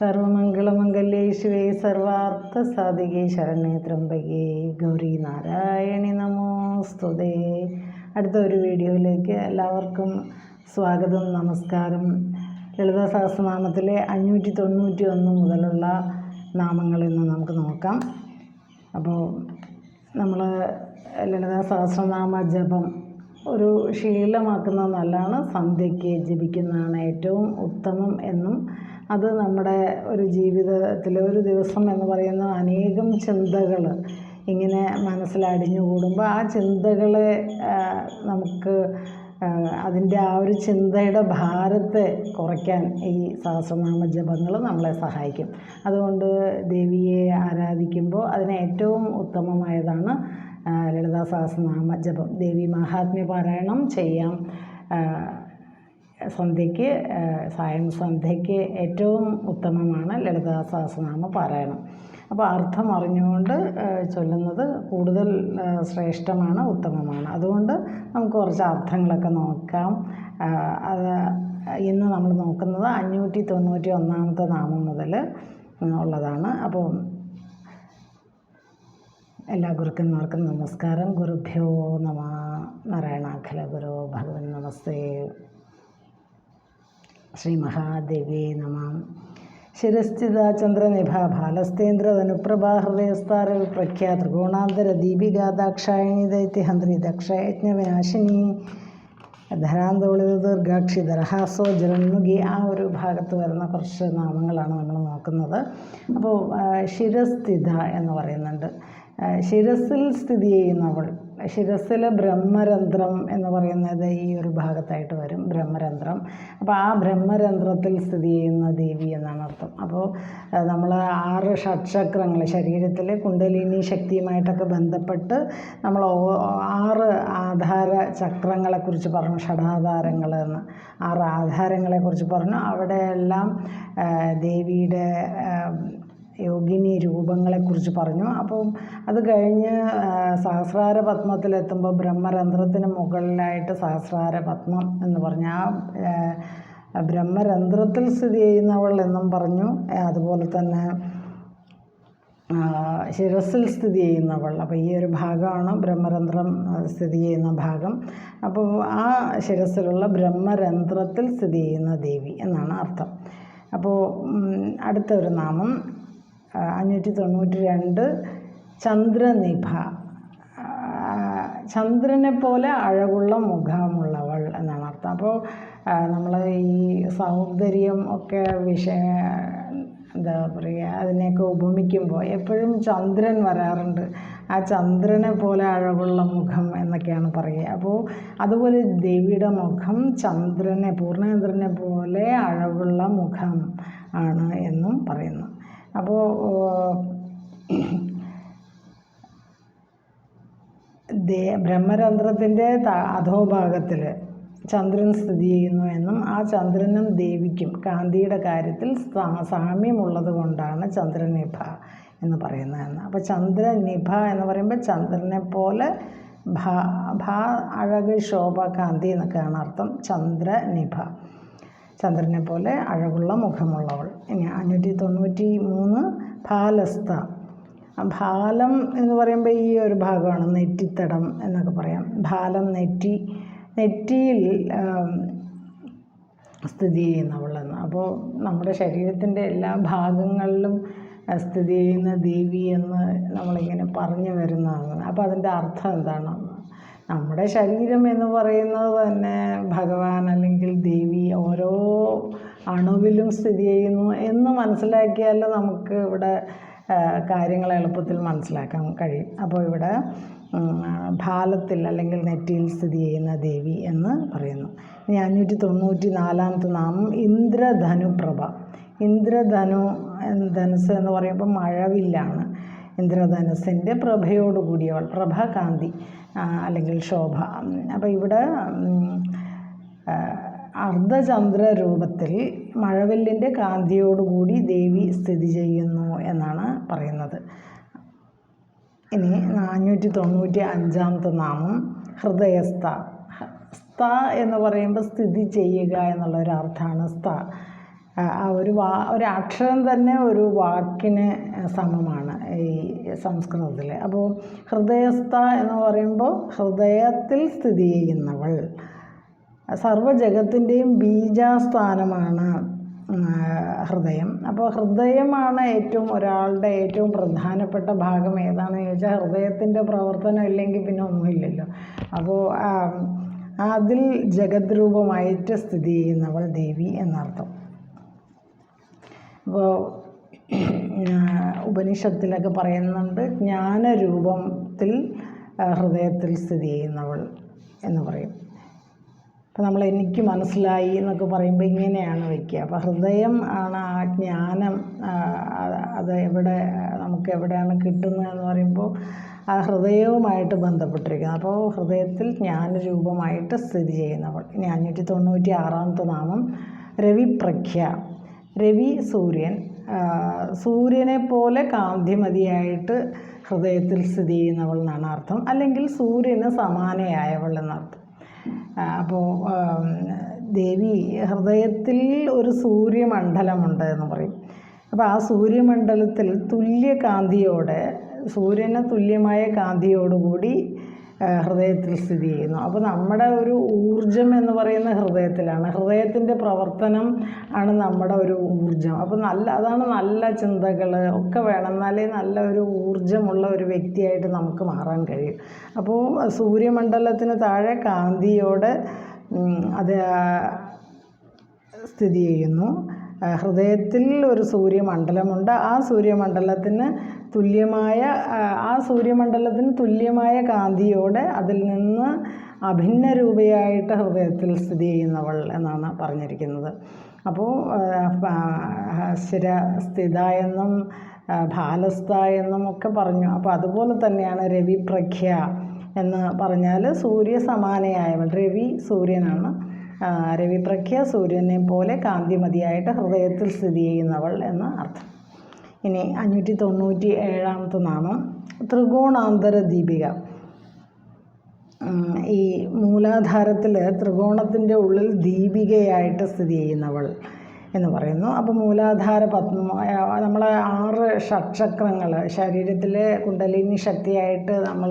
സർവമംഗളമംഗല്യേശുവേ സർവാർത്ഥ സാധികേ ശരണേ ത്രംബകേ. ഗൗരി നാരായണി നമോസ്തുതേ അടുത്ത ഒരു വീഡിയോയിലേക്ക് എല്ലാവർക്കും സ്വാഗതം നമസ്കാരം. ലളിതാ സഹസ്രനാമത്തിലെ അഞ്ഞൂറ്റി തൊണ്ണൂറ്റി ഒന്ന് മുതലുള്ള നാമങ്ങൾ ഇന്ന് നമുക്ക് നോക്കാം. അപ്പോൾ നമ്മൾ ലളിതാ സഹസ്രനാമ ജപം ഒരു ശീലമാക്കുന്നത് നല്ലതാണ്. സന്ധ്യയ്ക്ക് ജപിക്കുന്നതാണ് ഏറ്റവും ഉത്തമം എന്നും അത് നമ്മുടെ ഒരു ജീവിതത്തിൽ ഒരു ദിവസം എന്ന് പറയുന്ന അനേകം ചിന്തകൾ ഇങ്ങനെ മനസ്സിൽ അടിഞ്ഞുകൂടുമ്പോൾ ആ ചിന്തകളെ നമുക്ക് അതിന്റെ ആ ഒരു ചിന്തയുടെ ഭാരത്തെ കുറയ്ക്കാൻ ഈ സഹസ്രനാമ ജപങ്ങൾ നമ്മളെ സഹായിക്കും. അതുകൊണ്ട് ദേവിയെ ആരാധിക്കുമ്പോൾ അതിന് ഏറ്റവും ഉത്തമമായതാണ് ലളിതാ സഹസ്രനാമ ജപം ദേവി മഹാത്മ്യ പാരായണം ചെയ്യാം. സന്ധ്യയ്ക്ക് സായം സന്ധ്യയ്ക്ക് ഏറ്റവും ഉത്തമമാണ് ലളിതാ സഹസ്രനാമ പാരായണം. അപ്പോൾ അർത്ഥം അറിഞ്ഞുകൊണ്ട് ചൊല്ലുന്നത് കൂടുതൽ ശ്രേഷ്ഠമാണ് ഉത്തമമാണ്. അതുകൊണ്ട് നമുക്ക് കുറച്ച് അർത്ഥങ്ങളൊക്കെ നോക്കാം. അത് ഇന്ന് നമ്മൾ നോക്കുന്നത് അഞ്ഞൂറ്റി തൊണ്ണൂറ്റി ഒന്നാമത്തെ നാമം മുതൽ ഉള്ളതാണ്. അപ്പോൾ എല്ലാ ഗുരുക്കന്മാർക്കും നമസ്കാരം. ഗുരുഭ്യോ നമ നാരായണാഖല ഗുരു ഭഗവൻ നമസ്തേ. ശ്രീ മഹാദേവി നമ. ശിരസ്ഥിത ചന്ദ്രനിഭ ഹൃദയസ്ഥാര പ്രഖ്യാ ത്രികോണാന്തര ദീപിക ദാക്ഷായണി ദൈത്യഹന്ത്രി ദക്ഷയജ്ഞവിനാശിനി. ധരാന്തോളിത ദീർഘാക്ഷി ദർഹാസോ ജലന്മുഖി ആ ഒരു ഭാഗത്ത് വരുന്ന കുറച്ച് നാമങ്ങളാണ് നമ്മൾ നോക്കുന്നത്. അപ്പോൾ ശിരസ്ഥിത എന്ന് പറയുന്നുണ്ട്. ശിരസിൽ സ്ഥിതി ചെയ്യുന്നവൾ. ശിരസിലെ ബ്രഹ്മരന്ധ്രം എന്ന് പറയുന്നത് ഈ ഒരു ഭാഗത്തായിട്ട് വരും ബ്രഹ്മരന്ധ്രം അപ്പോൾ ആ ബ്രഹ്മരന്ധ്രത്തിൽ സ്ഥിതി ചെയ്യുന്ന ദേവി എന്നാണ് അർത്ഥം. അപ്പോൾ നമ്മൾ ആറ് ഷഡ്ചക്രങ്ങൾ ശരീരത്തിലെ കുണ്ടലിനി ശക്തിയുമായിട്ടൊക്കെ ബന്ധപ്പെട്ട് നമ്മൾ ആറ് ആധാര ചക്രങ്ങളെക്കുറിച്ച് പറഞ്ഞു ഷഡാധാരങ്ങൾ എന്ന്. ആറ് ആധാരങ്ങളെക്കുറിച്ച് പറഞ്ഞു. അവിടെയെല്ലാം ദേവിയുടെ യോഗിനി രൂപങ്ങളെക്കുറിച്ച് പറഞ്ഞു. അപ്പം അത് കഴിഞ്ഞ് സഹസ്രാര പത്മത്തിലെത്തുമ്പോൾ ബ്രഹ്മരന്ധ്രത്തിന് മുകളിലായിട്ട് സഹസ്രാര പത്മം എന്ന് പറഞ്ഞു. ആ ബ്രഹ്മരന്ധ്രത്തിൽ സ്ഥിതി ചെയ്യുന്നവൾ എന്നും പറഞ്ഞു. അതുപോലെ തന്നെ ശിരസിൽ സ്ഥിതി ചെയ്യുന്നവൾ. അപ്പോൾ ഈ ഒരു ഭാഗമാണ് ബ്രഹ്മരന്ധ്രം സ്ഥിതി ചെയ്യുന്ന ഭാഗം. അപ്പോൾ ആ ശിരസിലുള്ള ബ്രഹ്മരന്ധ്രത്തിൽ സ്ഥിതി ചെയ്യുന്ന ദേവി എന്നാണ് അർത്ഥം. അപ്പോൾ അടുത്ത ഒരു നാമം അഞ്ഞൂറ്റി തൊണ്ണൂറ്റി രണ്ട് ചന്ദ്രനിഭ ചന്ദ്രനെ പോലെ അഴകുള്ള മുഖമുള്ളവൾ എന്നാണ് അർത്ഥം. അപ്പോൾ നമ്മൾ ഈ സൗന്ദര്യം ഒക്കെ വിഷയ എന്താ പറയുക അതിനെയൊക്കെ ഉപമിക്കുമ്പോൾ എപ്പോഴും ചന്ദ്രൻ വരാറുണ്ട്. ആ ചന്ദ്രനെ പോലെ അഴകുള്ള മുഖം എന്നൊക്കെയാണ് പറയുക. അപ്പോൾ അതുപോലെ ദേവിയുടെ മുഖം ചന്ദ്രനെ പൂർണചന്ദ്രനെ പോലെ അഴകുള്ള മുഖം ആണ് എന്നും പറയുന്നു. അപ്പോൾ ദേ ബ്രഹ്മരന്ധ്രത്തിന്റെ അധോഭാഗത്തിൽ ചന്ദ്രൻ സ്ഥിതി ചെയ്യുന്നു എന്നും ആ ചന്ദ്രനും ദേവിക്കും കാന്തിയുടെ കാര്യത്തിൽ സാമ്യമുള്ളത് കൊണ്ടാണ് ചന്ദ്രനിഭ എന്ന് പറയുന്നതെന്ന്. അപ്പോൾ ചന്ദ്രനിഭ എന്ന് പറയുമ്പോൾ ചന്ദ്രനെ പോലെ ഭ ഭ അഴക് ശോഭ കാന്തി എന്നൊക്കെയാണ് അർത്ഥം ചന്ദ്രനിഭ ചന്ദ്രനെ പോലെ അഴകുള്ള മുഖമുള്ളവൾ. ഇനി അഞ്ഞൂറ്റി തൊണ്ണൂറ്റി മൂന്ന് ഭാലസ്ത ഭാലം എന്ന് പറയുമ്പോൾ ഈ ഒരു ഭാഗമാണ് നെറ്റിത്തടം എന്നൊക്കെ പറയാം. ഭാലം നെറ്റി നെറ്റിയിൽ സ്ഥിതി ചെയ്യുന്നവളെന്ന് അപ്പോൾ നമ്മുടെ ശരീരത്തിന്റെ എല്ലാ ഭാഗങ്ങളിലും സ്ഥിതി ചെയ്യുന്ന ദേവി എന്ന് നമ്മളിങ്ങനെ പറഞ്ഞു വരുന്നതാണ്. അപ്പോൾ അതിന്റെ അർത്ഥം എന്താണ്? നമ്മുടെ ശരീരം എന്ന് പറയുന്നത് തന്നെ ഭഗവാൻ അല്ലെങ്കിൽ ദേവി ഓരോ അണുവിലും സ്ഥിതി ചെയ്യുന്നു എന്ന് മനസ്സിലാക്കിയാൽ നമുക്ക് ഇവിടെ കാര്യങ്ങൾ എളുപ്പത്തിൽ മനസ്സിലാക്കാൻ കഴിയും. അപ്പോൾ ഇവിടെ ഭാലത്തിൽ അല്ലെങ്കിൽ നെറ്റിയിൽ സ്ഥിതി ചെയ്യുന്ന ദേവി എന്ന് പറയുന്നു. ഇനി അഞ്ഞൂറ്റി തൊണ്ണൂറ്റി നാലാമത്തെ നാമം ഇന്ദ്രധനുപ്രഭ. ഇന്ദ്രധനു ധനുസ് എന്ന് പറയുമ്പോൾ മഴവില്ലാണ്. ഇന്ദ്രധനുസിന്റെ പ്രഭയോട് കൂടിയവൾ പ്രഭകാന്തി അല്ലെങ്കിൽ ശോഭ. അപ്പോൾ ഇവിടെ അർദ്ധചന്ദ്ര രൂപത്തിൽ മഴവില്ലിന്റെ കാന്തിയോടുകൂടി ദേവി സ്ഥിതി ചെയ്യുന്നു എന്നാണ് പറയുന്നത്. ഇനി നാനൂറ്റി തൊണ്ണൂറ്റി അഞ്ചാമത്തെ നാമം ഹൃദയസ്ഥ. സ്ഥ എന്ന് പറയുമ്പോൾ സ്ഥിതി ചെയ്യുക എന്നുള്ള ഒരു അർത്ഥമാണ് സ്ഥ. ആ ഒരു വാ അക്ഷരം തന്നെ ഒരു വാക്കിന് സമമാണ് ഈ സംസ്കൃതത്തിൽ അപ്പോൾ ഹൃദയസ്ഥ എന്ന് പറയുമ്പോൾ ഹൃദയത്തിൽ സ്ഥിതി ചെയ്യുന്നവൾ. സർവജഗത്തിന്റെയും ബീജാസ്ഥാനമാണ് ഹൃദയം. അപ്പോൾ ഹൃദയമാണ് ഏറ്റവും ഒരാളുടെ ഏറ്റവും പ്രധാനപ്പെട്ട ഭാഗം. ഏതാണെന്ന് ചോദിച്ചാൽ ഹൃദയത്തിന്റെ പ്രവർത്തനം ഇല്ലെങ്കിൽ പിന്നെ ഒന്നുമില്ലല്ലോ. അപ്പോൾ അതിൽ ജഗത് രൂപമായിട്ട് സ്ഥിതി ചെയ്യുന്നവൾ ദേവി എന്നർത്ഥം. അപ്പോൾ ഉപനിഷത്തിലൊക്കെ പറയുന്നുണ്ട് ജ്ഞാനരൂപത്തിൽ ഹൃദയത്തിൽ സ്ഥിതി ചെയ്യുന്നവൾ എന്ന് പറയും. അപ്പം നമ്മൾ എനിക്ക് മനസ്സിലായി എന്നൊക്കെ പറയുമ്പോൾ ഇങ്ങനെയാണ് വയ്ക്കുക. അപ്പോൾ ഹൃദയം ആണ് ആ ജ്ഞാനം അത് എവിടെ നമുക്ക് എവിടെയാണ് കിട്ടുന്നതെന്ന് പറയുമ്പോൾ ആ ഹൃദയവുമായിട്ട് ബന്ധപ്പെട്ടിരിക്കുന്നത് അപ്പോൾ ഹൃദയത്തിൽ ജ്ഞാനരൂപമായിട്ട് സ്ഥിതി ചെയ്യുന്നവൾ. ഇനി അഞ്ഞൂറ്റി തൊണ്ണൂറ്റി ആറാമത്തെ നാമം രവിപ്രഖ്യ. രവി സൂര്യൻ. സൂര്യനെ പോലെ കാന്തിമതിയായിട്ട് ഹൃദയത്തിൽ സ്ഥിതി ചെയ്യുന്നവൾ എന്നാണ് അർത്ഥം. അല്ലെങ്കിൽ സൂര്യന് സമാനയായവൾ എന്നർത്ഥം അപ്പോൾ ദേവി ഹൃദയത്തിൽ ഒരു സൂര്യമണ്ഡലമുണ്ട് എന്ന് പറയും. അപ്പോൾ ആ സൂര്യമണ്ഡലത്തിൽ തുല്യ കാന്തിയോടെ സൂര്യന് തുല്യമായ കാന്തിയോടുകൂടി ഹൃദയത്തിൽ സ്ഥിതി ചെയ്യുന്നു. അപ്പോൾ നമ്മുടെ ഒരു ഊർജം എന്ന് പറയുന്ന ഹൃദയത്തിലാണ്. ഹൃദയത്തിന്റെ പ്രവർത്തനം ആണ് നമ്മുടെ ഒരു ഊർജം അപ്പോൾ നല്ല അതാണ് നല്ല ചിന്തകൾ ഒക്കെ വേണം. എന്നാലേ നല്ല ഒരു ഊർജമുള്ള ഒരു വ്യക്തിയായിട്ട് നമുക്ക് മാറാൻ കഴിയും. അപ്പോൾ സൂര്യമണ്ഡലത്തിന് താഴെ കാന്തിയോടെ അത് സ്ഥിതി ചെയ്യുന്നു. ഹൃദയത്തിൽ ഒരു സൂര്യമണ്ഡലമുണ്ട്. ആ സൂര്യമണ്ഡലത്തിന് തുല്യമായ ആ, സൂര്യമണ്ഡലത്തിന് തുല്യമായ കാന്തിയോടെ അതിൽ നിന്ന് അഭിന്ന രൂപയായിട്ട് ഹൃദയത്തിൽ സ്ഥിതി ചെയ്യുന്നവൾ എന്നാണ് പറഞ്ഞിരിക്കുന്നത്. അപ്പോൾ സ്ഥിത എന്നും ഭാലസ്ഥ എന്നും ഒക്കെ പറഞ്ഞു. അപ്പോൾ അതുപോലെ തന്നെയാണ് രവിപ്രഖ്യ എന്ന് പറഞ്ഞാൽ സൂര്യ സമാനയായവൾ രവി സൂര്യനാണ്. രവിപ്രഖ്യ സൂര്യനെ പോലെ കാന്തിമതിയായിട്ട് ഹൃദയത്തിൽ സ്ഥിതി ചെയ്യുന്നവൾ എന്ന് അർത്ഥം. ഇനി അഞ്ഞൂറ്റി തൊണ്ണൂറ്റി ഏഴാമത്തെ നാമം ത്രികോണാന്തര ദീപിക. ഈ മൂലാധാരത്തിൽ ത്രികോണത്തിന്റെ ഉള്ളിൽ ദീപികയായിട്ട് സ്ഥിതി ചെയ്യുന്നവൾ എന്ന് പറയുന്നു. അപ്പോൾ മൂലാധാര പത്മ നമ്മളെ ആറ് ഷഡ്ചക്രങ്ങൾ ശരീരത്തിലെ കുണ്ടലിനി ശക്തിയായിട്ട് നമ്മൾ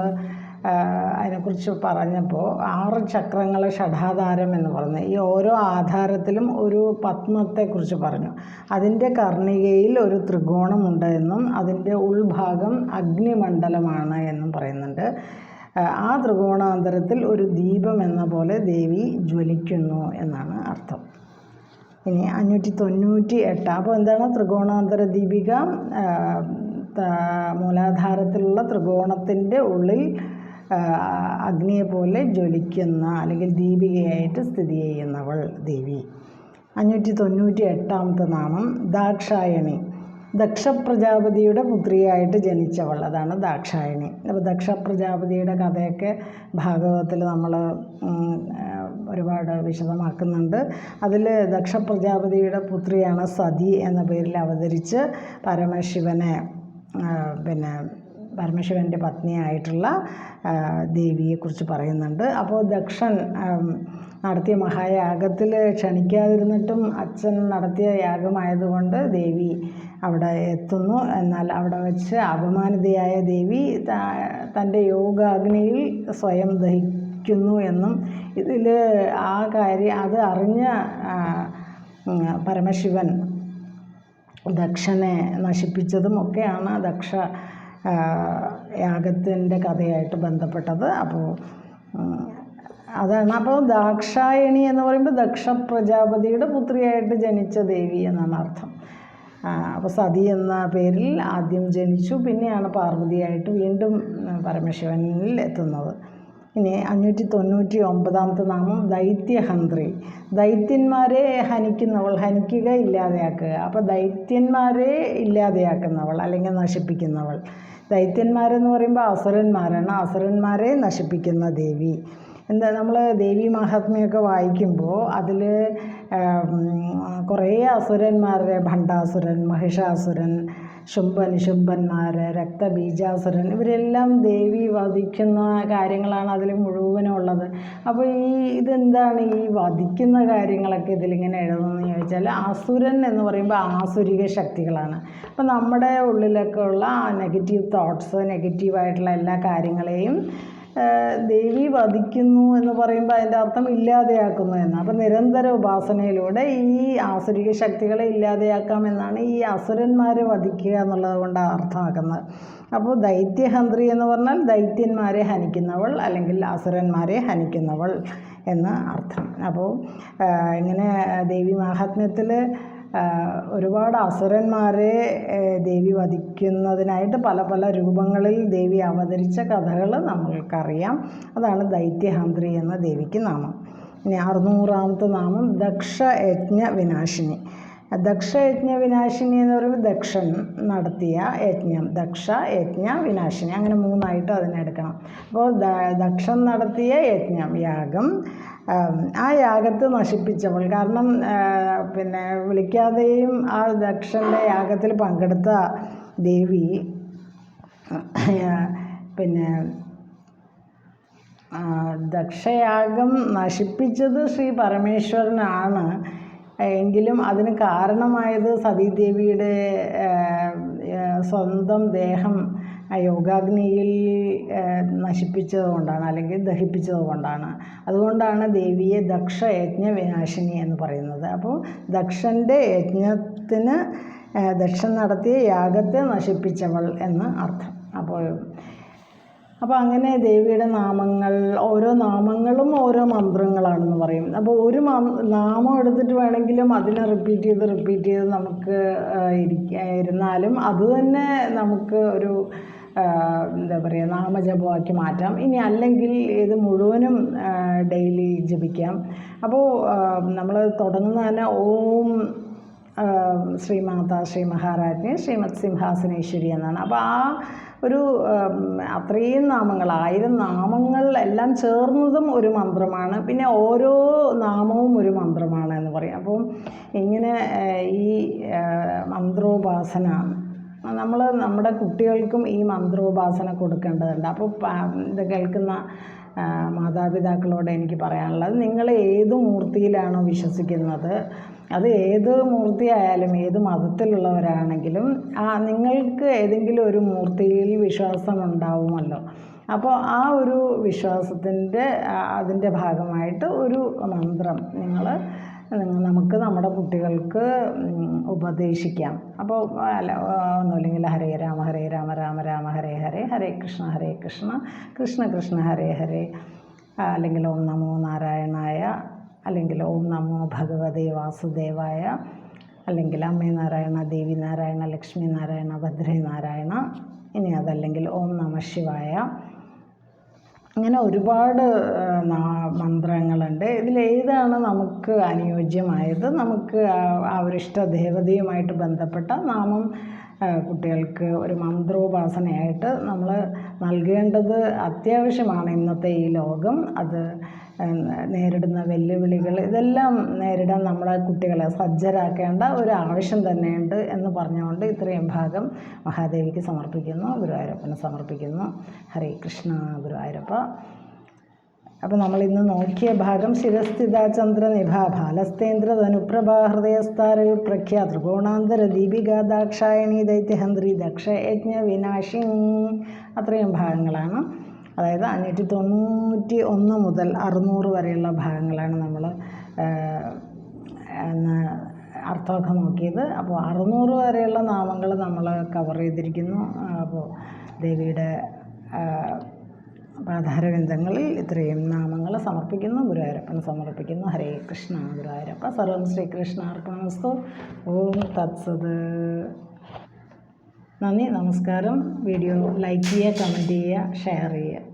അതിനെക്കുറിച്ച് പറഞ്ഞപ്പോൾ ആറ് ചക്രങ്ങൾ ഷഡാധാരം എന്ന് പറഞ്ഞു. ഈ ഓരോ ആധാരത്തിലും ഒരു പത്മത്തെക്കുറിച്ച് പറഞ്ഞു. അതിന്റെ കർണികയിൽ ഒരു ത്രികോണമുണ്ട് എന്നും അതിന്റെ ഉൾഭാഗം അഗ്നിമണ്ഡലമാണ് എന്നും പറയുന്നുണ്ട്. ആ, ത്രികോണാന്തരത്തിൽ ഒരു ദീപം എന്ന പോലെ ദേവി ജ്വലിക്കുന്നു എന്നാണ് അർത്ഥം. ഇനി അഞ്ഞൂറ്റി തൊണ്ണൂറ്റി എട്ട്. അപ്പോൾ എന്താണ് ത്രികോണാന്തര ദീപിക? മൂലാധാരത്തിലുള്ള ത്രികോണത്തിന്റെ ഉള്ളിൽ അഗ്നിയെ പോലെ ജ്വലിക്കുന്ന അല്ലെങ്കിൽ ദീപികയായിട്ട് സ്ഥിതി ചെയ്യുന്നവൾ ദേവി. അഞ്ഞൂറ്റി തൊണ്ണൂറ്റി എട്ടാമത്തെ നാമം ദാക്ഷായണി. ദക്ഷപ്രജാപതിയുടെ പുത്രിയായിട്ട് ജനിച്ചവൾ. അതാണ് ദാക്ഷായണി. അപ്പോൾ ദക്ഷപ്രജാപതിയുടെ കഥയൊക്കെ ഭാഗവതത്തിൽ നമ്മൾ ഒരുപാട് വിശദമാക്കുന്നുണ്ട്. അതിൽ ദക്ഷപ്രജാപതിയുടെ പുത്രിയാണ് സതി എന്ന പേരിൽ അവതരിച്ച് പരമശിവനെ പിന്നെ പരമശിവന്റെ പത്നിയായിട്ടുള്ള ദേവിയെക്കുറിച്ച് പറയുന്നുണ്ട്. അപ്പോൾ ദക്ഷൻ നടത്തിയ മഹായാഗത്തിൽ ക്ഷണിക്കാതിരുന്നിട്ടും അച്ഛൻ നടത്തിയ യാഗമായതുകൊണ്ട് ദേവി അവിടെ എത്തുന്നു. എന്നാൽ അവിടെ വെച്ച് അപമാനിതയായ ദേവി തന്റെ യോഗാഗ്നിയിൽ സ്വയം ദഹിക്കുന്നു എന്നും ഇതിൽ ആ കാര്യം അത് അറിഞ്ഞ പരമശിവൻ ദക്ഷനെ നശിപ്പിച്ചതും ഒക്കെയാണ് ദക്ഷ യാഗത്തിന്റെ കഥയായിട്ട് ബന്ധപ്പെട്ടത്. അപ്പോൾ അതാണ്. അപ്പോൾ ദാക്ഷായണി എന്ന് പറയുമ്പോൾ ദക്ഷ പ്രജാപതിയുടെ പുത്രിയായിട്ട് ജനിച്ച ദേവി എന്നാണ് അർത്ഥം. അപ്പോൾ സതി എന്ന പേരിൽ ആദ്യം ജനിച്ചു. പിന്നെയാണ് പാർവതിയായിട്ട് വീണ്ടും പരമശിവനിൽ എത്തുന്നത്. ഇനി അഞ്ഞൂറ്റി തൊണ്ണൂറ്റി ഒമ്പതാമത്തെ നാമം ദൈത്യഹന്ത്രി. ദൈത്യന്മാരെ ഹനിക്കുന്നവൾ ഹനിക്കുക ഇല്ലാതെയാക്കുക. അപ്പോൾ ദൈത്യന്മാരെ ഇല്ലാതെയാക്കുന്നവൾ അല്ലെങ്കിൽ നശിപ്പിക്കുന്നവൾ. ദൈത്യന്മാരെന്ന് പറയുമ്പോൾ അസുരന്മാരാണ്. അസുരന്മാരെ നശിപ്പിക്കുന്ന ദേവി. എന്താ നമ്മൾ ദേവി മഹാത്മ്യമൊക്കെ വായിക്കുമ്പോൾ അതിൽ കുറേ അസുരന്മാരുടെ ഭണ്ഡാസുരൻ മഹിഷാസുരൻ ശുംഭൻ ശുംഭന്മാർ രക്തബീജാസുരൻ ഇവരെല്ലാം ദേവി വധിക്കുന്ന കാര്യങ്ങളാണ് അതിൽ മുഴുവനും ഉള്ളത്. അപ്പോൾ ഈ ഇതെന്താണ് ഈ വധിക്കുന്ന കാര്യങ്ങളൊക്കെ ഇതിലിങ്ങനെ എഴുതുന്നതെന്ന് ചോദിച്ചാൽ അസുരൻ എന്ന് പറയുമ്പോൾ ആസുരിക ശക്തികളാണ്. അപ്പോൾ നമ്മുടെ ഉള്ളിലൊക്കെ ഉള്ള നെഗറ്റീവ് തോട്ട്സ് നെഗറ്റീവായിട്ടുള്ള എല്ലാ കാര്യങ്ങളെയും ദേവി വധിക്കുന്നു എന്ന് പറയുമ്പോൾ അതിന്റെ അർത്ഥം ഇല്ലാതെയാക്കുന്നു എന്നാണ്. അപ്പം നിരന്തര ഉപാസനയിലൂടെ ഈ ആസുരിക ശക്തികളെ ഇല്ലാതെയാക്കാമെന്നാണ് ഈ അസുരന്മാരെ വധിക്കുക എന്നുള്ളത് കൊണ്ട് അർത്ഥമാക്കുന്നത്. അപ്പോൾ ദൈത്യഹന്ത്രി എന്ന് പറഞ്ഞാൽ ദൈത്യന്മാരെ ഹനിക്കുന്നവൾ അല്ലെങ്കിൽ അസുരന്മാരെ ഹനിക്കുന്നവൾ എന്ന് അർത്ഥം. അപ്പോൾ ഇങ്ങനെ ദേവി മാഹാത്മ്യത്തിൽ ഒരുപാട് അസുരന്മാരെ ദേവി വധിക്കുന്നതിനായിട്ട് പല പല രൂപങ്ങളിൽ ദേവി അവതരിച്ച കഥകൾ നമ്മൾക്കറിയാം. അതാണ് ദൈത്യഹന്ത്രി എന്ന ദേവിക്ക് നാമം. ഇനി അറുന്നൂറാമത്തെ നാമം ദക്ഷ ദക്ഷയജ്ഞ വിനാശിനി. ദക്ഷയജ്ഞ വിനാശിനി എന്ന് പറയുമ്പോൾ ദക്ഷൻ നടത്തിയ യജ്ഞം. ദക്ഷ യജ്ഞ വിനാശിനി. അങ്ങനെ മൂന്നായിട്ട് അതിനെടുക്കണം അപ്പോൾ ദക്ഷൻ നടത്തിയ യജ്ഞം യാഗം ആ യാഗത്തെ നശിപ്പിച്ചവൾ കാരണം പിന്നെ വിളിക്കാതെയും ആ ദക്ഷന്റെ യാഗത്തിൽ പങ്കെടുത്ത ദേവി പിന്നെ ദക്ഷയാഗം നശിപ്പിച്ചത് ശ്രീ പരമേശ്വരനാണ്. എങ്കിലും അതിന് കാരണമായത് സതീദേവിയുടെ സ്വന്തം ദേഹം യോഗാഗ്നിയിൽ നശിപ്പിച്ചത് കൊണ്ടാണ് അല്ലെങ്കിൽ ദഹിപ്പിച്ചത് കൊണ്ടാണ് അതുകൊണ്ടാണ് ദേവിയെ ദക്ഷ യജ്ഞവിനാശിനി എന്ന് പറയുന്നത്. അപ്പോൾ ദക്ഷന്റെ യജ്ഞത്തിന് ദക്ഷൻ നടത്തിയ യാഗത്തെ നശിപ്പിച്ചവൾ എന്ന് അർത്ഥം. അപ്പോൾ അപ്പോൾ അങ്ങനെ ദേവിയുടെ നാമങ്ങൾ ഓരോ നാമങ്ങളും ഓരോ മന്ത്രങ്ങളാണെന്ന് പറയും. അപ്പോൾ ഒരു നാമം എടുത്തിട്ട് വേണമെങ്കിലും അതിനെ റിപ്പീറ്റ് ചെയ്ത് റിപ്പീറ്റ് ചെയ്ത് നമുക്ക് ഇരുന്നാലും അതുതന്നെ നമുക്ക് ഒരു എന്താ പറയുക നാമജപമാക്കി മാറ്റാം. ഇനി അല്ലെങ്കിൽ ഇത് മുഴുവനും ഡെയിലി ജപിക്കാം. അപ്പോൾ നമ്മൾ തുടങ്ങുന്ന തന്നെ ഓം ശ്രീമാത ശ്രീ മഹാരാജ്ഞി ശ്രീമത് സിംഹാസനേശ്വരി എന്നാണ്. അപ്പോൾ ആ ഒരു അത്രയും നാമങ്ങൾ ആയിരം നാമങ്ങൾ എല്ലാം ചേർന്നതും ഒരു മന്ത്രമാണ്. പിന്നെ ഓരോ നാമവും ഒരു മന്ത്രമാണ് എന്ന് പറയും. അപ്പം ഇങ്ങനെ ഈ മന്ത്രോപാസന നമ്മൾ നമ്മുടെ കുട്ടികൾക്കും ഈ മന്ത്രോപാസന കൊടുക്കേണ്ടതുണ്ട്. അപ്പോൾ ഇത് കേൾക്കുന്ന മാതാപിതാക്കളോട് എനിക്ക് പറയാനുള്ളത് നിങ്ങൾ ഏത് മൂർത്തിയിലാണോ വിശ്വസിക്കുന്നത് അത് ഏത് മൂർത്തിയായാലും ഏത് മതത്തിലുള്ളവരാണെങ്കിലും ആ നിങ്ങൾക്ക് ഏതെങ്കിലും ഒരു മൂർത്തിയിൽ വിശ്വാസം ഉണ്ടാവുമല്ലോ അപ്പോൾ ആ ഒരു വിശ്വാസത്തിന്റെ അതിന്റെ ഭാഗമായിട്ട് ഒരു മന്ത്രം നിങ്ങൾ നമുക്ക് നമ്മുടെ കുട്ടികൾക്ക് ഉപദേശിക്കാം. അപ്പോൾ അല്ല ഒന്നുമില്ലെങ്കിൽ ഹരേ രാമ ഹരേ രാമ രാമ രാമ ഹരേ ഹരേ ഹരേ കൃഷ്ണ ഹരേ കൃഷ്ണ കൃഷ്ണ കൃഷ്ണ ഹരേ ഹരേ. അല്ലെങ്കിൽ ഓം നമോ നാരായണായ അല്ലെങ്കിൽ ഓം നമോ ഭഗവതേ വാസുദേവായ അല്ലെങ്കിൽ അമ്മേ നാരായണ ദേവി നാരായണ ലക്ഷ്മി നാരായണ ഭദ്രേ നാരായണ ഇനി അതല്ലെങ്കിൽ ഓം നമ ശിവായ. ഇങ്ങനെ ഒരുപാട് മന്ത്രങ്ങളുണ്ട്. ഇതിലേതാണ് നമുക്ക് അനുയോജ്യമായത്. നമുക്ക് ഒരു ഇഷ്ട ദേവതയുമായിട്ട് ബന്ധപ്പെട്ട നാമം കുട്ടികൾക്ക് ഒരു മന്ത്രോപാസനയായിട്ട് നമ്മൾ നൽകേണ്ടത് അത്യാവശ്യമാണ് ഇന്നത്തെ ഈ ലോകം. അത് നേരിടുന്ന വെല്ലുവിളികൾ ഇതെല്ലാം നേരിടാൻ നമ്മളെ കുട്ടികളെ സജ്ജരാക്കേണ്ട ഒരു ആവശ്യം തന്നെയുണ്ട് എന്ന് പറഞ്ഞുകൊണ്ട് ഇത്രയും ഭാഗം മഹാദേവിക്ക് സമർപ്പിക്കുന്നു ഗുരുവായൂരപ്പന് സമർപ്പിക്കുന്നു. ഹരേ കൃഷ്ണ ഗുരുവായൂരപ്പ. അപ്പോൾ നമ്മൾ ഇന്ന് നോക്കിയ ഭാഗം ശിരസ്ഥിത ചന്ദ്രനിഭ ബാലസ്തേന്ദ്ര ധനുപ്രഭ ഹൃദയസ്ഥാര പ്രഖ്യാ ത്രികോണാന്തര ദീപിക ദാക്ഷായണി ദൈത്യഹന്ത്രി ദക്ഷയജ്ഞ വിനാശിങ് അത്രയും ഭാഗങ്ങളാണ്. അതായത് അഞ്ഞൂറ്റി തൊണ്ണൂറ്റി ഒന്ന് മുതൽ അറുന്നൂറ് വരെയുള്ള ഭാഗങ്ങളാണ് നമ്മൾ അർത്ഥമൊക്കെ നോക്കിയത് അപ്പോൾ അറുന്നൂറ് വരെയുള്ള നാമങ്ങൾ നമ്മൾ കവർ ചെയ്തിരിക്കുന്നു. അപ്പോൾ ദേവിയുടെ പാധാരവിന്ദങ്ങളിൽ ഇത്രയും നാമങ്ങൾ സമർപ്പിക്കുന്നു. ഗുരുവായൂരപ്പൻ സമർപ്പിക്കുന്നു. ഹരേ കൃഷ്ണ ഗുരുവായൂരപ്പ സർവം ശ്രീകൃഷ്ണ അർപ്പണമസ്തു ഓം തത്സത്. നന്ദി നമസ്കാരം. വീഡിയോ ലൈക്ക് ചെയ്യുക കമന്റ് ചെയ്യുക ഷെയർ ചെയ്യുക.